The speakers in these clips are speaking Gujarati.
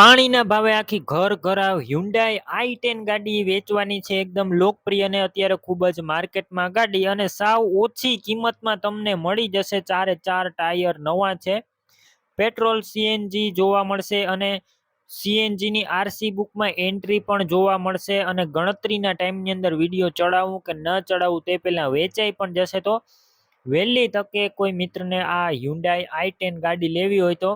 પાણીના ભાવે આખી ઘર ઘરાવ હ્યુન્ડાઈ આઈ ટેન ગાડી વેચવાની છે. એકદમ લોકપ્રિય અને અત્યારે ખૂબ જ માર્કેટમાં ગાડી અને સાવ ઓછી કિંમતમાં તમને મળી જશે ચારે ચાર ટાયર નવા છે. પેટ્રોલ સીએનજી જોવા મળશે અને સીએનજીની આરસી બુકમાં એન્ટ્રી પણ જોવા મળશે અને ગણતરીના ટાઈમની અંદર વીડિયો ચડાવવું કે ન ચડાવવું તે પહેલાં વેચાઈ પણ જશે તો. વહેલી તકે કોઈ મિત્રને આ હ્યુન્ડાઈ આઈ ટેન ગાડી લેવી હોય તો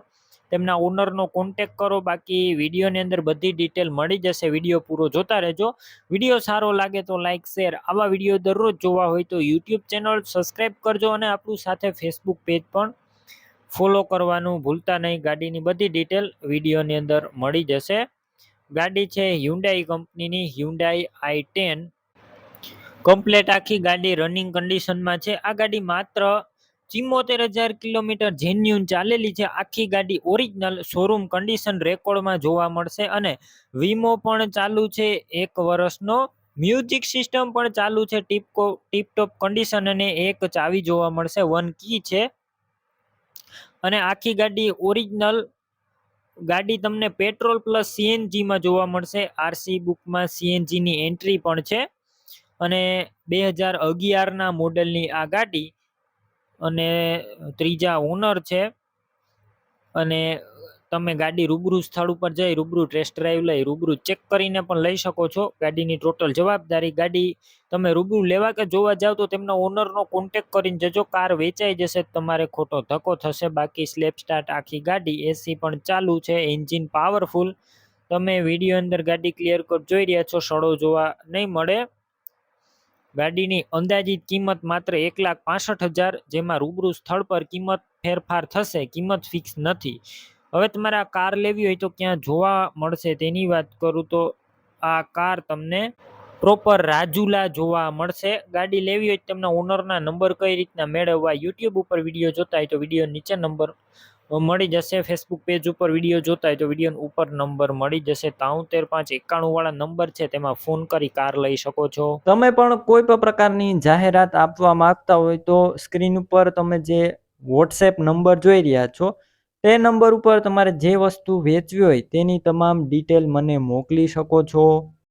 તેમના ઓનરનો કોન્ટેક કરો. બાકી વિડીયોની અંદર બધી ડિટેલ મળી જશે. વીડિયો પૂરો જોતા રહેજો. વીડિયો સારો લાગે તો લાઇક શેર આવા વીડિયો દરરોજ જોવા હોય તો યુટ્યુબ ચેનલ સબસ્ક્રાઈબ કરજો અને આપણું સાથે ફેસબુક પેજ પણ ફોલો કરવાનું ભૂલતા નહીં. ગાડીની બધી ડિટેલ વિડીયોની અંદર મળી જશે. ગાડી છે હ્યુન્ડાઈ કંપનીની. હ્યુન્ડાઈ આઈ ટેન કમ્પ્લેટ આખી ગાડી રનિંગ કન્ડિશનમાં છે. આ ગાડી માત્ર ચિમ્મોતેર હજાર કિલોમીટર જેન્યુન ચાલેલી છે. આખી ગાડી ઓરિજિનલ શોરૂમ કન્ડિશન રેકોર્ડમાં જોવા મળશે અને વીમો પણ ચાલુ છે એક વર્ષનો. મ્યુઝિક સિસ્ટમ પણ ચાલુ છે. ટીપકો ટીપટોપ કન્ડિશન અને એક ચાવી જોવા મળશે. વન કી છે. અને આખી ગાડી ઓરિજિનલ ગાડી તમને પેટ્રોલ પ્લસ સીએનજીમાં જોવા મળશે. આરસી બુકમાં સીએનજીની એન્ટ્રી પણ છે. અને બે હજાર અગિયારના મોડલની આ ગાડી અને ત્રીજા ઓનર છે. અને તમે ગાડી રૂબરૂ સ્થળ ઉપર જઈ, રૂબરૂ ટેસ્ટ ડ્રાઈવ લઈ, રૂબરૂ ચેક કરીને પણ લઈ શકો છો. ગાડીની ટોટલ જવાબદારી ગાડી તમે રૂબરૂ લેવા કે જોવા જાવ તો તેમના ઓનરનો કોન્ટેક કરીને જજો. કાર વેચાઈ જશે, તમારે ખોટો ધક્કો થશે. બાકી સ્લેપ સ્ટાર્ટ આખી ગાડી એસી પણ ચાલુ છે એન્જિન પાવરફુલ તમે વીડિયો અંદર ગાડી ક્લિયર કટ જોઈ રહ્યા છો, સડો જોવા નહીં મળે. ગાડીની અંદાજિત કિંમત માત્ર એક લાખ પાસઠ હજાર, જેમાં રૂબરૂ સ્થળ પર કિંમત ફેરફાર થશે, કિંમત ફિક્સ નથી. હવે તમારે આ કાર લેવી હોય તો ક્યાં જોવા મળશે? તેની વાત કરું તો આ કાર તમને પ્રોપર રાજુલા જોવા મળશે. ગાડી લેવી હોય તો તમને ઓનરના નંબર કઈ રીતના મેળવવા યુટ્યુબ ઉપર વીડિયો જોતા હોય તો વીડિયો નીચે નંબર મળી જશે ફેસબુક પેજ ઉપર વીડિયો જોતા હોય તો વીડિયો ઉપર નંબર મળી જશે. તાઉતેર પાંચ એકાણું વાળા નંબર છે, તેમાં ફોન કરી કાર લઈ શકો છો. તમે પણ કોઈ પણ પ્રકારની જાહેરાત આપવા માંગતા હોય તો સ્ક્રીન ઉપર તમે જે વોટ્સએપ નંબર જોઈ રહ્યા છો, તે નંબર ઉપર તમારે જે વસ્તુ વેચવી હોય તેની તમામ ડિટેલ મને મોકલી શકો છો.